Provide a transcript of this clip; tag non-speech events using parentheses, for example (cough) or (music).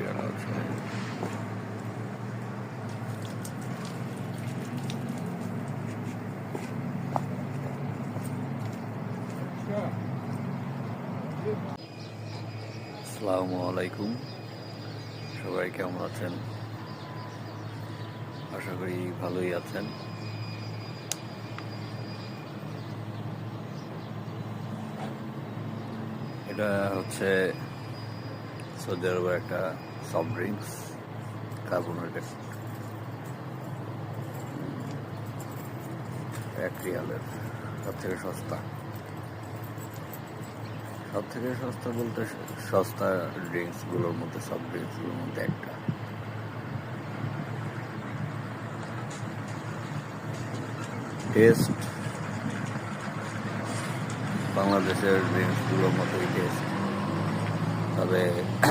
বিয়ারা আছে আসসালামু আলাইকুম। সবাই কেমন আছেন? আশা করি ভালোই আছেন। এটা হচ্ছে সৌদি আরবের একটা সফট ড্রিঙ্কস কার্বোনেটেড এক রিয়ালের সব থেকে সস্তা। সব থেকে সস্তা বলতে সস্তা ড্রিঙ্কসগুলোর মধ্যে সব ড্রিঙ্কসগুলোর মধ্যে একটা। টেস্ট বাংলাদেশের ড্রিঙ্কসগুলোর মতোই টেস্ট de, (clears throat)